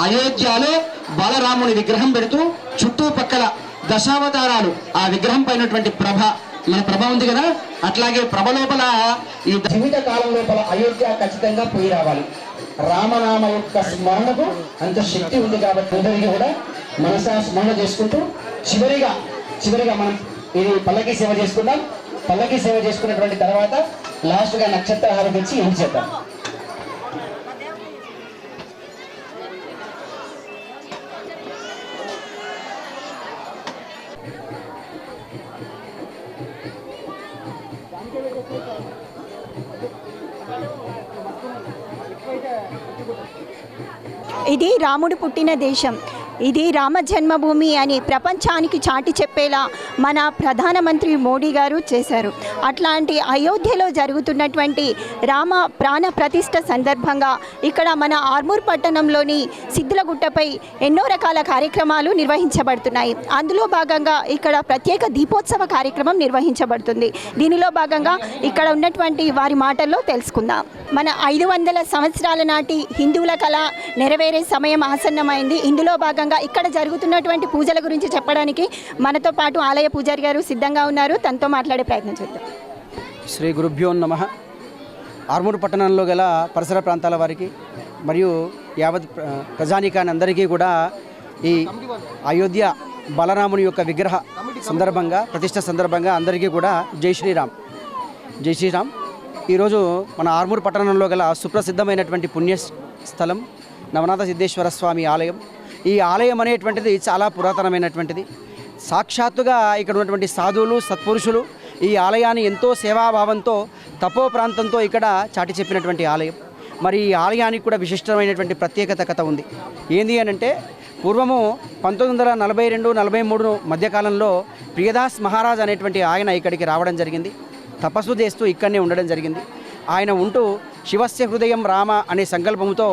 అయోధ్యలో బాలరాముని విగ్రహం పెడుతూ చుట్టుపక్కల దశావతారాలు. ఆ విగ్రహం పైనటువంటి ప్రభ మన ప్రభ ఉంది కదా? అట్లాగే ప్రభ లోపల ఈ జీవిత కాలం లోపల అయోధ్య ఖచ్చితంగా పోయి రావాలి. రామనామ యొక్క స్మరణకు అంత శక్తి ఉంది కాబట్టి అందరికీ కూడా మనసా స్మరణ చేసుకుంటూ చివరిగా చివరిగా మనం ఇది పల్లకి సేవ చేసుకుందాం. పల్లకి సేవ చేసుకున్నటువంటి తర్వాత లాస్ట్గా నక్షత్రహారం తెచ్చి ఏం చేద్దాం? ఇది రాముడు పుట్టిన దేశం. ఇది రామ జన్మభూమి అని ప్రపంచానికి చాటి చెప్పేలా మన ప్రధానమంత్రి మోడీ గారు చేశారు. అట్లాంటి అయోధ్యలో జరుగుతున్నటువంటి రామ ప్రాణ ప్రతిష్ట సందర్భంగా ఇక్కడ మన ఆర్మూర్ పట్టణంలోని సిద్ధులగుట్టపై ఎన్నో రకాల కార్యక్రమాలు నిర్వహించబడుతున్నాయి. అందులో భాగంగా ఇక్కడ ప్రత్యేక దీపోత్సవ కార్యక్రమం నిర్వహించబడుతుంది. దీనిలో భాగంగా ఇక్కడ ఉన్నటువంటి వారి మాటల్లో తెలుసుకుందాం. మన ఐదు వందల సంవత్సరాల నాటి హిందువుల కళ నెరవేరే సమయం ఆసన్నమైంది. ఇందులో భాగంగా ఇక్కడ జరుగుతున్నటువంటి పూజల గురించి చెప్పడానికి మనతో పాటు ఆలయ పూజారి గారు సిద్ధంగా ఉన్నారు. తనతో మాట్లాడే ప్రయత్నం చేద్దాం. శ్రీ గురుభ్యో నమ. ఆర్మూరు పట్టణంలో గల పరిసర ప్రాంతాల వారికి మరియు యావత్ ప్రజానీకాన్ని అందరికీ కూడా ఈ అయోధ్య బలరాముని యొక్క విగ్రహ సందర్భంగా ప్రతిష్ట సందర్భంగా అందరికీ కూడా జై శ్రీరామ్. జై శ్రీరామ్. ఈరోజు మన ఆర్మూరు పట్టణంలో గల సుప్రసిద్ధమైనటువంటి పుణ్య స్థలం నవనాథ సిద్ధేశ్వర స్వామి ఆలయం. ఈ ఆలయం అనేటువంటిది చాలా పురాతనమైనటువంటిది. సాక్షాత్తుగా ఇక్కడ ఉన్నటువంటి సాధువులు సత్పురుషులు ఈ ఆలయాన్ని ఎంతో సేవాభావంతో తపో ప్రాంతంతో ఇక్కడ చాటి చెప్పినటువంటి ఆలయం. మరి ఈ ఆలయానికి కూడా విశిష్టమైనటువంటి ప్రత్యేకత కథ ఉంది. ఏంది అని అంటే పూర్వము పంతొమ్మిది వందల నలభై రెండు నలభై మూడు మధ్యకాలంలో ప్రియదాస్ మహారాజ్ అనేటువంటి ఆయన ఇక్కడికి రావడం జరిగింది. తపస్సు చేస్తూ ఇక్కడనే ఉండడం జరిగింది. ఆయన ఉంటూ శివస్య హృదయం రామ అనే సంకల్పంతో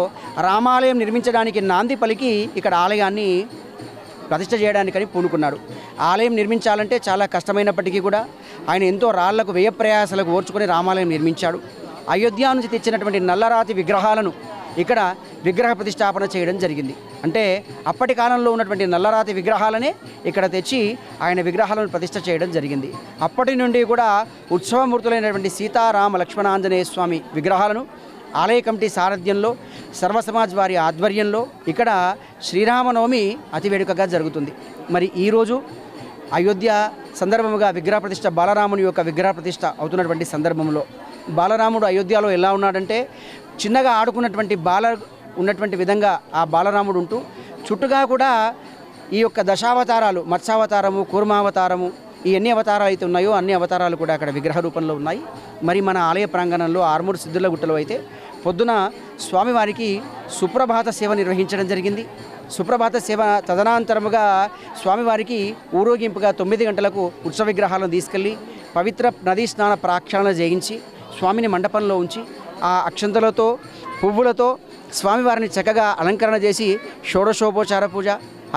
రామాలయం నిర్మించడానికి నాంది పలికి ఇక్కడ ఆలయాన్ని ప్రతిష్ట చేయడానికని పూనుకున్నాడు. ఆలయం నిర్మించాలంటే చాలా కష్టమైనప్పటికీ కూడా ఆయన ఎంతో రాళ్ళకు వ్యయ ప్రయాసాలకు ఓర్చుకొని రామాలయం నిర్మించాడు. అయోధ్య నుంచి తెచ్చినటువంటి నల్లరాతి విగ్రహాలను ఇక్కడ విగ్రహ ప్రతిష్టాపన చేయడం జరిగింది. అంటే అప్పటి కాలంలో ఉన్నటువంటి నల్లరాతి విగ్రహాలనే ఇక్కడ తెచ్చి ఆయన విగ్రహాలను ప్రతిష్ట చేయడం జరిగింది. అప్పటి నుండి కూడా ఉత్సవమూర్తులైనటువంటి సీతారామ లక్ష్మణాంజనేయ స్వామి విగ్రహాలను ఆలయ కమిటీ సారథ్యంలో సర్వ సమాజ్ వారి ఆధ్వర్యంలో ఇక్కడ శ్రీరామనవమి అతి వేడుకగా జరుగుతుంది. మరి ఈరోజు అయోధ్య సందర్భముగా విగ్రహ ప్రతిష్ట బాలరాముని యొక్క విగ్రహ ప్రతిష్ట అవుతున్నటువంటి సందర్భంలో బాలరాముడు అయోధ్యలో ఎలా ఉన్నాడంటే చిన్నగా ఆడుకున్నటువంటి బాల ఉన్నటువంటి విధంగా ఆ బాలరాముడు ఉంటూ చుట్టుగా కూడా ఈ యొక్క దశావతారాలు మత్స్యావతారము కూర్మావతారము ఈ ఎన్ని అవతారాలు అయితే ఉన్నాయో అన్ని అవతారాలు కూడా అక్కడ విగ్రహ రూపంలో ఉన్నాయి. మరి మన ఆలయ ప్రాంగణంలో ఆర్మూరు సిద్ధుల గుట్టలో అయితే పొద్దున స్వామివారికి సుప్రభాత సేవ నిర్వహించడం జరిగింది. సుప్రభాత సేవ తదనంతరముగా స్వామివారికి ఊరోగింపుగా తొమ్మిది గంటలకు ఉత్సవ విగ్రహాలను తీసుకెళ్ళి పవిత్ర నదీ స్నాన ప్రాక్షాళన చేయించి స్వామిని మండపంలో ఉంచి ఆ అక్షంతలతో పువ్వులతో స్వామివారిని చక్కగా అలంకరణ చేసి షోడశోపచార పూజ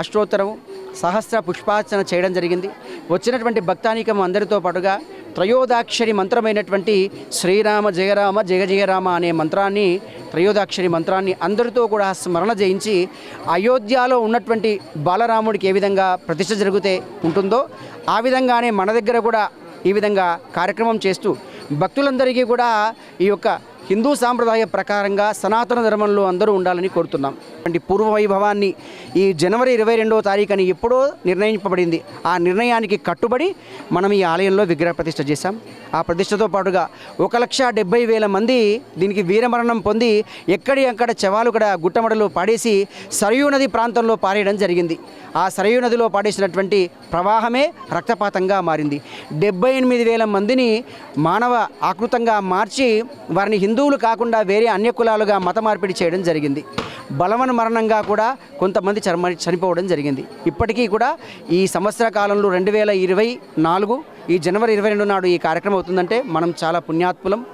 అష్టోత్తరము సహస్ర పుష్పార్చన చేయడం జరిగింది. వచ్చినటువంటి భక్తానికం అందరితో పాటుగా త్రయోదాక్షరి మంత్రమైనటువంటి శ్రీరామ జయరామ జయ జయరామ అనే మంత్రాన్ని త్రయోదాక్షరి మంత్రాన్ని అందరితో కూడా స్మరణ చేయించి అయోధ్యలో ఉన్నటువంటి బాలరాముడికి ఏ విధంగా ప్రతిష్ట జరిగితే ఉంటుందో ఆ విధంగానే మన దగ్గర కూడా ఈ విధంగా కార్యక్రమం చేస్తూ భక్తులందరికీ కూడా ఈ యొక్క హిందూ సాంప్రదాయ ప్రకారంగా సనాతన ధర్మంలో అందరూ ఉండాలని కోరుతున్నాం. అంటే పూర్వ వైభవాన్ని ఈ జనవరి ఇరవై రెండవ తారీఖుని ఎప్పుడో నిర్ణయింపబడింది. ఆ నిర్ణయానికి కట్టుబడి మనం ఈ ఆలయంలో విగ్రహ ప్రతిష్ఠ చేశాం. ఆ ప్రతిష్టతో పాటుగా ఒక లక్ష డెబ్బై వేల మంది దీనికి వీరమరణం పొంది ఎక్కడి అక్కడ చవాలు కూడా గుట్టమడలు పాడేసి సరయూ నది ప్రాంతంలో పారేయడం జరిగింది. ఆ సరయూ నదిలో పాడేసినటువంటి ప్రవాహమే రక్తపాతంగా మారింది. డెబ్బై ఎనిమిది వేల మందిని మానవ ఆకృతంగా మార్చి వారిని హిందువులు కాకుండా వేరే అన్య కులాలుగా మత మార్పిడి చేయడం జరిగింది. బలవన మరణంగా కూడా కొంతమంది చర్మ చనిపోవడం జరిగింది. ఇప్పటికీ కూడా ఈ సంవత్సర కాలంలో రెండు వేల ఇరవై నాలుగు ఈ జనవరి ఇరవై రెండు నాడు ఈ కార్యక్రమం అవుతుందంటే మనం చాలా పుణ్యాత్ములం.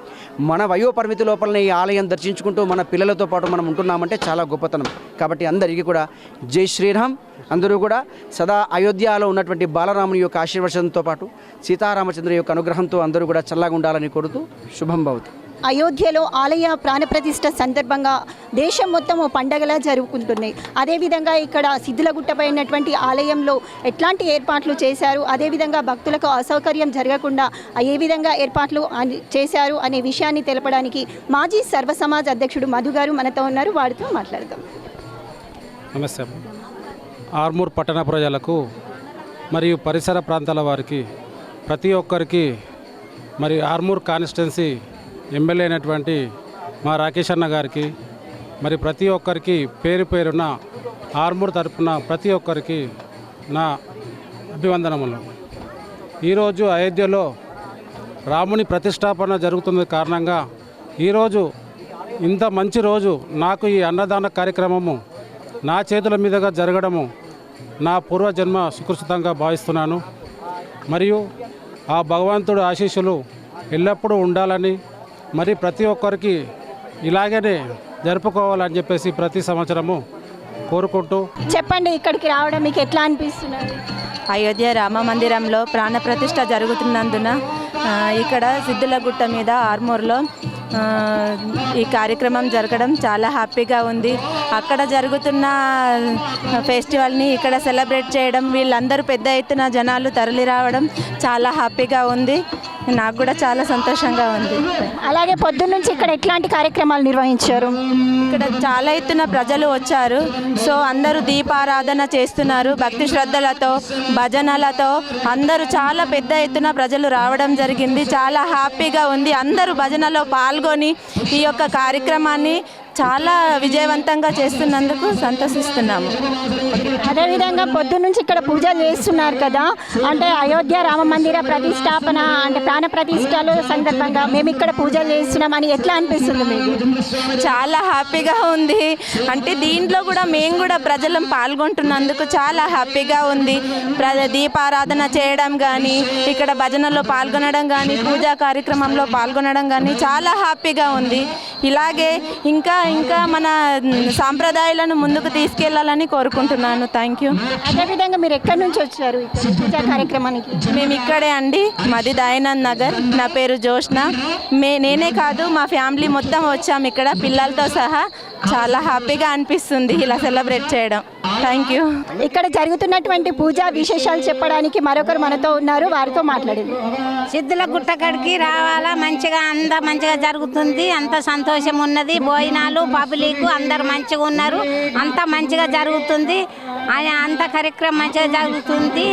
మన వయో పరిమితి లోపలనే ఈ ఆలయం దర్శించుకుంటూ మన పిల్లలతో పాటు మనం ఉంటున్నామంటే చాలా గొప్పతనం. కాబట్టి అందరికీ కూడా జై శ్రీరామ్. అందరూ కూడా సదా అయోధ్యలో ఉన్నటువంటి బాలరాముని యొక్క ఆశీర్వచనంతో పాటు సీతారామచంద్ర యొక్క అనుగ్రహంతో అందరూ కూడా చల్లగా ఉండాలని కోరుతూ శుభం భవతి. అయోధ్యలో ఆలయ ప్రాణప్రతిష్ఠ సందర్భంగా దేశం మొత్తం పండగలా జరుపుకుంటున్నాయి. అదేవిధంగా ఇక్కడ సిద్ధులగుట్టపైనటువంటి ఆలయంలో ఎట్లాంటి ఏర్పాట్లు చేశారు? అదేవిధంగా భక్తులకు అసౌకర్యం జరగకుండా ఏ విధంగా ఏర్పాట్లు చేశారు అనే విషయాన్ని తెలపడానికి మాజీ సర్వసమాజ్ అధ్యక్షుడు మధు గారు మనతో ఉన్నారు. వారితో మాట్లాడదాం. నమస్తే. ఆర్మూర్ పట్టణ ప్రజలకు మరియు పరిసర ప్రాంతాల వారికి ప్రతి ఒక్కరికి మరి ఆర్మూర్ కాన్స్టిట్యున్సీ ఎమ్మెల్యే అయినటువంటి మా రాకేష్ అన్న గారికి మరి ప్రతి ఒక్కరికి పేరు పేరున ఆర్మూర్ తరపున ప్రతి ఒక్కరికి నా అభివందనములు. ఈరోజు అయోధ్యలో రాముని ప్రతిష్టాపన జరుగుతున్న కారణంగా ఈరోజు ఇంత మంచి రోజు నాకు ఈ అన్నదాన కార్యక్రమము నా చేతుల మీదుగా జరగడము నా పూర్వజన్మ సుకృతంగా భావిస్తున్నాను. మరియు ఆ భగవంతుడు ఆశీస్సులు ఎల్లప్పుడూ ఉండాలని మరి ప్రతి ఒక్కరికి ఇలాగనే జరుపుకోవాలని చెప్పేసి ప్రతి సంవత్సరము కోరుకుంటూ చెప్పండి ఇక్కడికి రావడం మీకు ఎట్లా అనిపిస్తున్నది? అయోధ్య రామ మందిరంలో ప్రాణప్రతిష్ఠ జరుగుతున్నందున ఇక్కడ సిద్ధులగుట్ట మీద ఆర్మూర్లో ఈ కార్యక్రమం జరగడం చాలా హ్యాపీగా ఉంది. అక్కడ జరుగుతున్న ఫెస్టివల్ని ఇక్కడ సెలబ్రేట్ చేయడం వీళ్ళందరూ పెద్ద ఎత్తున జనాలు తరలి రావడం చాలా హ్యాపీగా ఉంది. నాకు కూడా చాలా సంతోషంగా ఉంది. అలాగే పొద్దున్న నుంచి ఇక్కడ ఎట్లాంటి కార్యక్రమాలు నిర్వహించారు? ఇక్కడ చాలా ఎత్తున ప్రజలు వచ్చారు. సో అందరూ దీపారాధన చేస్తున్నారు. భక్తి శ్రద్ధలతో భజనలతో అందరూ చాలా పెద్ద ఎత్తున ప్రజలు రావడం జరిగింది. చాలా హ్యాపీగా ఉంది. అందరూ భజనలో పాల్గొని ఈ యొక్క కార్యక్రమాన్ని చాలా విజయవంతంగా చేస్తున్నందుకు సంతోషిస్తున్నాము. అదేవిధంగా పొద్దున్న నుంచి ఇక్కడ పూజలు చేస్తున్నారు కదా. అంటే అయోధ్య రామ మందిర ప్రతిష్టాపన అంటే ప్రాణ ప్రతిష్టలు సందర్భంగా మేము ఇక్కడ పూజలు చేస్తున్నామని ఎట్లా అనిపిస్తుంది మీకు? చాలా హ్యాపీగా ఉంది. అంటే దీంట్లో కూడా మేము కూడా ప్రజలం పాల్గొంటున్నందుకు చాలా హ్యాపీగా ఉంది. ప్ర దీపారాధన చేయడం కానీ ఇక్కడ భజనలో పాల్గొనడం కానీ పూజా కార్యక్రమంలో పాల్గొనడం కానీ చాలా హ్యాపీగా ఉంది. ఇలాగే ఇంకా ఇంకా మన సాంప్రదాయాలను ముందుకు తీసుకెళ్ళాలని కోరుకుంటున్నాను. థ్యాంక్ యూ అదేవిధంగా మీరు ఎక్కడి నుంచి వచ్చారు పూజా కార్యక్రమానికి? మేము ఇక్కడే అండి. మాది దయానంద్ నగర్. నా పేరు జోష్న మే నేనే కాదు మా ఫ్యామిలీ మొత్తం వచ్చాము ఇక్కడ. పిల్లలతో సహా చాలా హ్యాపీగా అనిపిస్తుంది ఇలా సెలబ్రేట్ చేయడం. థ్యాంక్ యూ ఇక్కడ జరుగుతున్నటువంటి పూజా విశేషాలు చెప్పడానికి మరొకరు మనతో ఉన్నారు. వారితో మాట్లాడింది సిద్ధుల గుట్టకడికి రావాలా? మంచిగా అంత మంచిగా జరుగుతుంది. అంత సంతోషం ఉన్నది. భోజనాలు పబ్లిక్ అందరు మంచిగా ఉన్నారు. అంత మంచిగా జరుగుతుంది. అంత కార్యక్రమం మంచిగా జరుగుతుంది.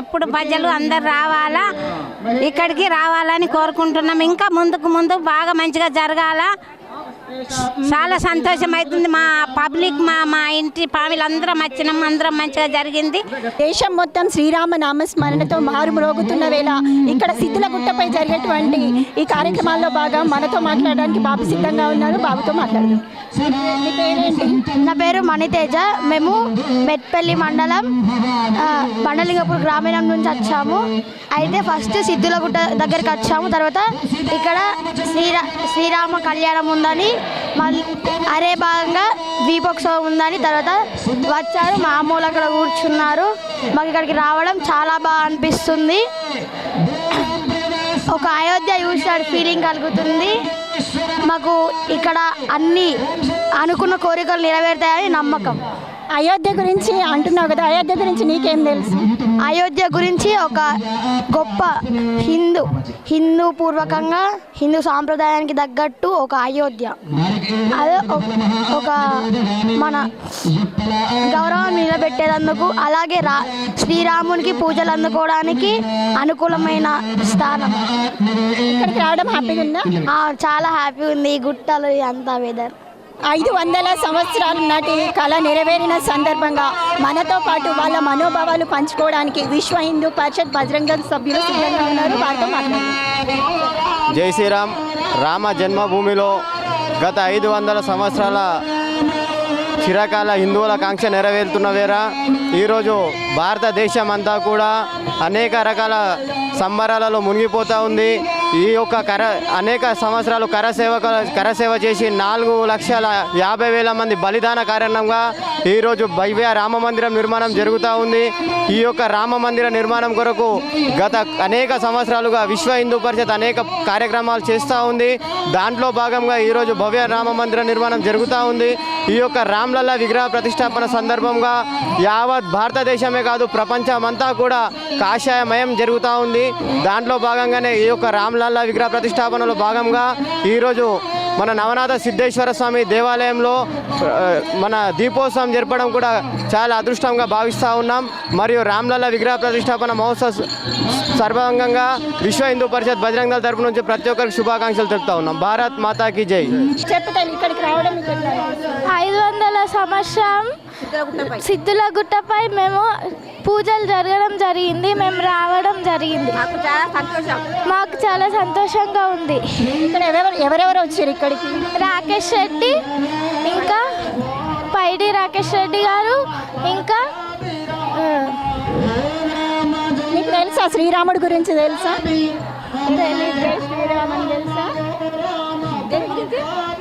ఎప్పుడు ప్రజలు అందరు రావాలా ఇక్కడికి రావాలని కోరుకుంటున్నాం. ఇంకా ముందుకు ముందు బాగా మంచిగా జరగాల. చాలా సంతోషం అవుతుంది మా పబ్లిక్ మా మా ఇంటి ఫ్యామిలీ అందరం వచ్చినాం. అందరం మంచిగా జరిగింది. దేశం మొత్తం శ్రీరామ నామస్మరణతో మారుమ్రోగుతున్న వేళ ఇక్కడ సిద్ధుల గుట్టపై జరిగేటువంటి ఈ కార్యక్రమాల్లో భాగం మనతో మాట్లాడడానికి బాబు సిద్ధంగా ఉన్నారు. బాబుతో మాట్లాడదాం. నా పేరు మణితేజ. మేము మెట్పల్లి మండలం ఆ, బండలింగపూర్ గ్రామీణం నుంచి వచ్చాము. అయితే ఫస్ట్ సిద్ధులగుట్ట దగ్గరికి వచ్చాము. తర్వాత ఇక్కడ శ్రీరా శ్రీరామ కళ్యాణం ఉందని అరే భాగంగా దీపోత్సవం ఉందని తర్వాత వచ్చారు మామూలు అక్కడ కూర్చున్నారు. మాకు ఇక్కడికి రావడం చాలా బాగా అనిపిస్తుంది. ఒక అయోధ్య చూసినట్టు ఫీలింగ్ కలుగుతుంది. మాకు ఇక్కడ అన్ని అనుకున్న కోరికలు నెరవేరుతాయని నమ్మకం. అయోధ్య గురించి అంటున్నావు కదా అయోధ్య గురించి నీకేం తెలుసు? అయోధ్య గురించి ఒక గొప్ప హిందూ హిందూ పూర్వకంగా హిందూ సాంప్రదాయానికి తగ్గట్టు ఒక అయోధ్య. అదే ఒక- మన గౌరవం నిలబెట్టేందుకు అలాగే రా శ్రీరామునికి పూజలు అందుకోవడానికి అనుకూలమైన స్థానం. ఇక్కడికి రావడం హ్యాపీగా ఉందా? చాలా హ్యాపీ ఉంది ఈ గుట్టలు అంతా వెదర్ ఐదు వందల సంవత్సరాల నాటి కళ నెరవేరిన సందర్భంగా మనతో పాటు వాళ్ళ మనోభావాలు పంచుకోవడానికి విశ్వ హిందూ పరిషత్ బజరంగ సభ్యులు సిద్ధంగా ఉన్నారు. వారితో మాట్లాడారు జై శ్రీరామ్. రామ జన్మభూమిలో గత ఐదు వందల సంవత్సరాల చిరకాల హిందువుల కాంక్ష నెరవేరుతున్న వేర ఈరోజు భారతదేశం అంతా కూడా అనేక రకాల సంబరాలలో మునిగిపోతూ ఉంది. ఈ యొక్క కర అనేక సంవత్సరాలు కరసేవ కరసేవ చేసి నాలుగు లక్షల యాభై వేల మంది బలిదాన కారణంగా ఈరోజు భవ్య రామ మందిరం నిర్మాణం జరుగుతూ ఉంది. ఈ యొక్క రామ మందిర నిర్మాణం కొరకు గత అనేక సంవత్సరాలుగా విశ్వ హిందూ పరిషత్ అనేక కార్యక్రమాలు చేస్తూ ఉంది. దాంట్లో భాగంగా ఈరోజు భవ్య రామ మందిర నిర్మాణం జరుగుతూ ఉంది. ఈ యొక్క రామ్లల్ల విగ్రహ ప్రతిష్టాపన సందర్భంగా యావత్ భారతదేశమే కాదు ప్రపంచమంతా కూడా కాషాయమయం జరుగుతూ ఉంది. దాంట్లో భాగంగానే ఈ యొక్క రామ్ల రామ్లల్ల విగ్రహ ప్రతిష్టాపనలో భాగంగా ఈరోజు మన నవనాథ సిద్ధేశ్వర స్వామి దేవాలయంలో మన దీపోత్సవం జరపడం కూడా చాలా అదృష్టంగా భావిస్తూ ఉన్నాం. మరియు రామ్లల్ల విగ్రహ ప్రతిష్టాపన మహోత్సవ సర్వాంగంగా విశ్వ హిందూ పరిషత్ బజరంగ దళ తరపు నుంచి ప్రతి ఒక్కరికి శుభాకాంక్షలు తెలుపుతా ఉన్నాం. భారత్ మాతాకి జై? ఐదు వందల సంవత్సరం సిద్ధుల గుట్టపై మేము పూజలు జరగడం జరిగింది మేము రావడం జరిగింది. మాకు చాలా సంతోషంగా ఉంది. ఎవరెవరు వచ్చారు ఇక్కడికి రాకేష్ రెడ్డి ఇంకా పైడి రాకేష్ రెడ్డి గారు ఇంకా మీకు తెలుసా శ్రీరాముడి గురించి తెలుసా తెలుసా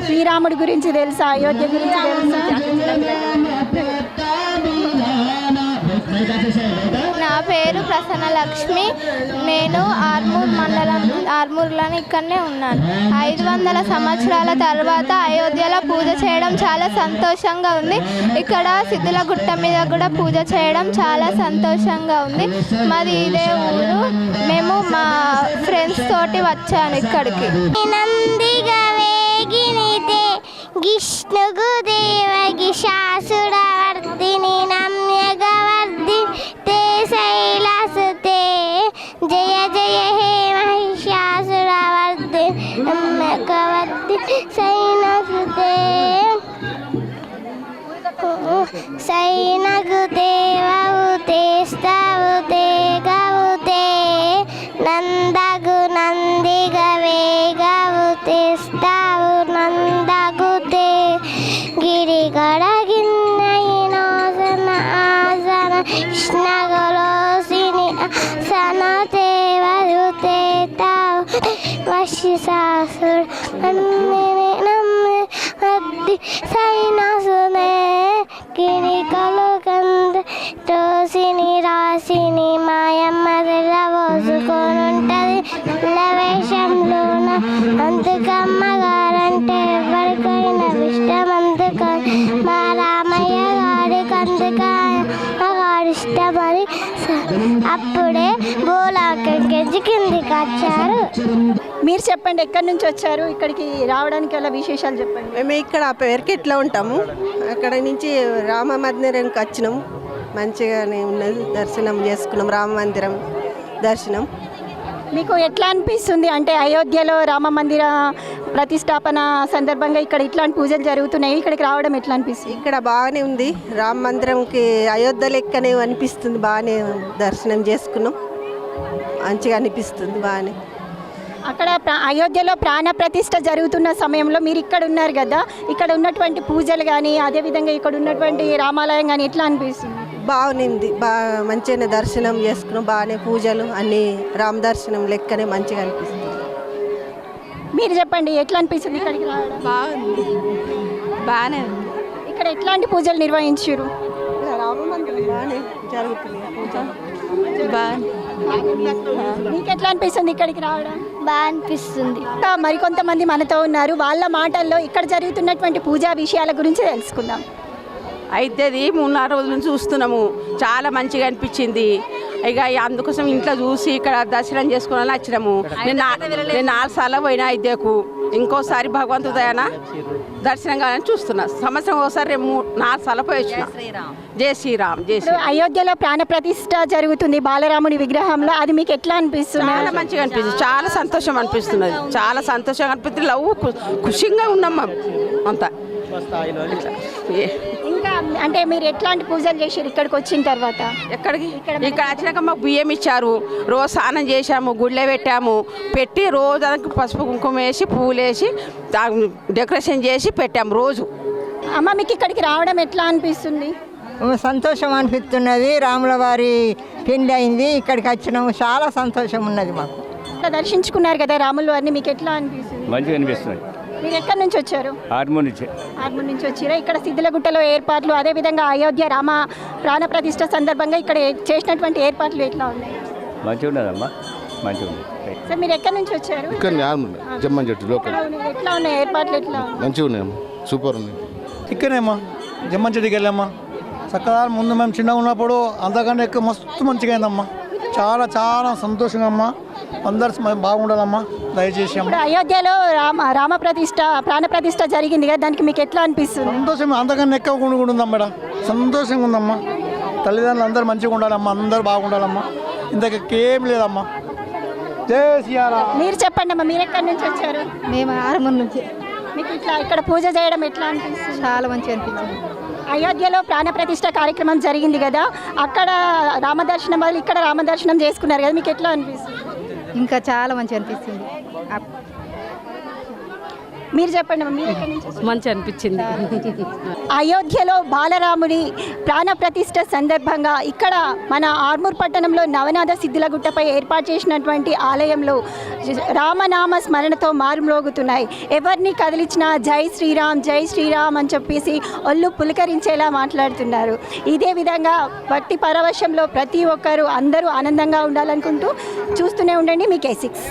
శ్రీరాముడి గురించి తెలుసా అయోధ్య గురించి తెలుసా పేరు ప్రసన్న లక్ష్మి నేను ఆర్మూర్ మండలం ఆర్మూర్లోని ఇక్కడనే ఉన్నాను. ఐదు వందల సంవత్సరాల తర్వాత అయోధ్యలో పూజ చేయడం చాలా సంతోషంగా ఉంది. ఇక్కడ సిద్ధుల గుట్ట మీద కూడా పూజ చేయడం చాలా సంతోషంగా ఉంది. మాది ఇదే ఊరు. మేము మా ఫ్రెండ్స్ తోటి వచ్చాను ఇక్కడికి. నందిగా గిష్ణుగు దేవగి శాసుడవర్దిని నా Saya nak వేషంలోన అందుకమ్మ గారంటే ఎవరికైనా ఇష్టం. అందుకని మా రామయ్య గారికి అందుకని గారి ఇష్టమని అప్పుడే బోలాకెంచి కిందికి వచ్చారు. మీరు చెప్పండి ఎక్కడి నుంచి వచ్చారు? ఇక్కడికి రావడానికి గల విశేషాలు చెప్పండి. మేము ఇక్కడ పేరుకెట్లో ఉంటాము. అక్కడ నుంచి రామ మందిరంకి వచ్చినాం. మంచిగానే ఉన్నది. దర్శనం చేసుకున్నాం. రామ మందిరం దర్శనం. మీకు ఎట్లా అనిపిస్తుంది? అంటే అయోధ్యలో రామ మందిర ప్రతిష్టాపన సందర్భంగా ఇక్కడ ఇట్లాంటి పూజలు జరుగుతున్నాయి. ఇక్కడికి రావడం ఎట్లా అనిపిస్తుంది? ఇక్కడ బాగానే ఉంది. రామ మందిరంకి అయోధ్య లెక్కనే అనిపిస్తుంది. బాగానే దర్శనం చేసుకున్నాం. మంచిగా అనిపిస్తుంది బాగానే. అక్కడ ప్రా- అయోధ్యలో ప్రాణ ప్రతిష్ఠ జరుగుతున్న సమయంలో మీరు ఇక్కడ ఉన్నారు కదా ఇక్కడ ఉన్నటువంటి పూజలు కానీ అదేవిధంగా ఇక్కడ ఉన్నటువంటి రామాలయం కానీ ఎట్లా అనిపిస్తుంది? బాగుంది. బాగా మంచిగానే దర్శనం చేసుకున్నాం. బాగానే పూజలు అన్నీ రామ దర్శనం లెక్కనే మంచిగా అనిపిస్తుంది. మీరు చెప్పండి ఎట్లా అనిపిస్తుంది ఇక్కడికి రావడం? బాగుంది. బాగానే ఉంది. ఇక్కడ ఎట్లాంటి పూజలు నిర్వహించారు ఇక్కడ రామ మందిరం బాగానే జరుగుతుంది పూజ మీకు ఎట్లా అనిపిస్తుంది ఇక్కడికి రావడం? బాగా అనిపిస్తుంది ఇంకా మరికొంతమంది మనతో ఉన్నారు. వాళ్ళ మాటల్లో ఇక్కడ జరుగుతున్నటువంటి పూజా విషయాల గురించి తెలుసుకుందాం. అయితే అది మూడు నాలుగు రోజుల నుంచి చూస్తున్నాము. చాలా మంచిగా అనిపించింది. ఇక అందుకోసం ఇంట్లో చూసి ఇక్కడ దర్శనం చేసుకుని వచ్చినాము. నేను నాలుగు సార్లు పోయినా ఐదేకు ఇంకోసారి భగవంతుడు దయన దర్శనం కావాలని చూస్తున్నా. సంవత్సరం ఒకసారి రేపు నాలుగు సార్లు పోయి వచ్చిన. జై శ్రీరామ్. జై శ్రీరామ్ అయోధ్యలో ప్రాణ ప్రతిష్ఠ జరుగుతుంది బాలరాముడి విగ్రహంలో. అది మీకు ఎట్లా అనిపిస్తుంది? చాలా మంచిగా అనిపిస్తుంది. చాలా సంతోషం అనిపిస్తున్నది. చాలా సంతోషంగా అనిపిస్తుంది. లవ్ ఖుషిగా ఉన్నాం మేము అంతా. ఇంకా అంటే మీరు ఎట్లాంటి పూజలు చేశారు ఇక్కడికి వచ్చిన తర్వాత? ఎక్కడికి? ఇక్కడ వచ్చినాక మాకు బియ్యం ఇచ్చారు. రోజు స్నానం చేశాము గుళ్ళే పెట్టాము. పెట్టి రోజు దానికి పసుపు కుంకుమ వేసి పూలు వేసి డెకరేషన్ చేసి పెట్టాము రోజు. అమ్మ మీకు ఇక్కడికి రావడం ఎట్లా అనిపిస్తుంది? సంతోషం అనిపిస్తున్నది. రాముల వారి పెళ్ళి అయింది. ఇక్కడికి వచ్చినాము. చాలా సంతోషం ఉన్నది మాకు. దర్శించుకున్నారు కదా రాముల వారిని. మీకు ఎట్లా అనిపిస్తుంది? మంచిగా అనిపిస్తుంది. మీరు ఎక్కడి నుంచి వచ్చారు? హార్మోన్ ఇచ్చే ఆర్మూర్ నుంచి వచ్చిరా? ఇక్కడ సిద్ధిలగుట్టలో ఏర్పాట్లు అదేవిధంగా అయోధ్య రామ ప్రాణ ప్రతిష్ఠ సందర్భంగా ఇక్కడ చేసినటువంటి ఏర్పాట్లు ఎట్లా ఉన్నాయి? మంచిగా ఉన్నదమ్మా మంచిగా ఉంది. సార్ మీరు ఎక్కడి నుంచి వచ్చారు? ఇక్కడ ఆర్మూర్ జమ్మన్ చెట్టు లోకల్ ఎట్లా ఉన్నాయి? ఏర్పాట్లు ఎట్లా ఉన్నాయి? మంచిగా ఉన్నాయమ్మా సూపర్ ఉన్నాయి. ఇక్కడేమ్మా. జమ్మంచెడికి వెళ్ళామ్మా. చక్కగా ముందు మేము చిన్నగా ఉన్నప్పుడు అంతకన్నా ఎక్కువ మస్తు మంచిగా అయిందమ్మా. చాలా చాలా సంతోషంగా అమ్మా. అందరు మ- బాగుండాలమ్మా దయచేసి ఇప్పుడు అయోధ్యలో రామ రామ ప్రతిష్ఠ ప్రాణ ప్రతిష్ఠ జరిగింది కదా దానికి మీకు ఎట్లా అనిపిస్తుంది? సంతోషం అంతకన్నా ఎక్కువ ఉందమ్మా ఈడ. సంతోషంగా ఉందమ్మా. తల్లిదండ్రులు అందరూ మంచిగా ఉండాలమ్మా అందరూ బాగుండాలమ్మా. ఇంతకేం లేదమ్మా. మీరు చెప్పండి అమ్మా మీరు ఎక్కడి నుంచి వచ్చారు? మేము ఆరుమూరు నుంచి. మీకు ఇట్లా ఇక్కడ పూజ చేయడం ఎట్లా అనిపిస్తుంది? చాలా మంచిగా అనిపించింది. అయోధ్యలో ప్రాణ ప్రతిష్ఠ కార్యక్రమం జరిగింది కదా అక్కడ రామదర్శనం బదులు ఇక్కడ రామదర్శనం చేసుకున్నారు కదా మీకు ఎట్లా అనిపిస్తుంది? ఇంకా చాలా మంచిగా అనిపిస్తుంది. మీరు చెప్పండి? మంచి అనిపించింది. అయోధ్యలో బాలరాముడి ప్రాణ ప్రతిష్ఠ సందర్భంగా ఇక్కడ మన ఆర్మూర్ పట్టణంలో నవనాథ సిద్ధులగుట్టపై ఏర్పాటు చేసినటువంటి ఆలయంలో రామనామ స్మరణతో మారుమ్రోగుతున్నాయి. ఎవరిని కదిలించినా జై శ్రీరామ్ జై శ్రీరామ్ అని చెప్పేసి ఒళ్ళు పులకరించేలా మాట్లాడుతున్నారు. ఇదే విధంగా భక్తి పరవశంలో ప్రతి ఒక్కరూ అందరూ ఆనందంగా ఉండాలనుకుంటూ చూస్తూనే ఉండండి మీ కే సిక్స్.